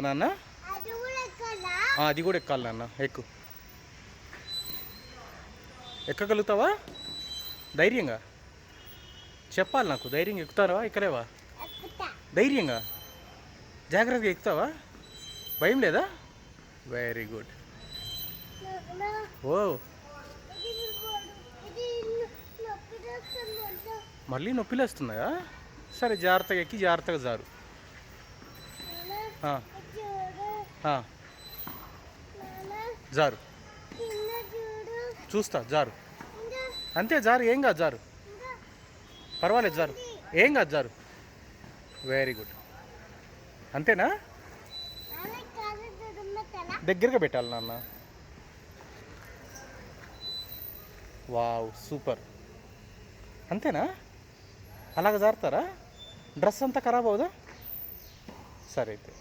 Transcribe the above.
నాన్న. అది కూడా ఎక్కాలా? నాన్న. ఎక్కు. ఎక్కగలుగుతావా? ధైర్యంగా. చెప్పాలి నాకు. ధైర్యంగా ఎక్కుతారా ఎక్కలేవా? ధైర్యంగా. జాగ్రత్తగా ఎక్కుతావా? భయం లేదా? వెరీ గుడ్ ఓ. మళ్ళీ నొప్పిలు వస్తున్నాయా సరే జాగ్రత్తగా ఎక్కి జాగ్రత్తగా జారు. జారు. చూస్తా జారు. అంతే జారు. ఏం కాదు జారు. పర్వాలేదు జారు. ఏం కాదు జారు. వెరీ గుడ్ అంతేనా? దగ్గరగా పెట్టాలి నాన్న. Wow super. అంతేనా? అలాగ జారుతారా? డ్రెస్ అంతా ఖరాబ్ అవుదా సరే అయితే.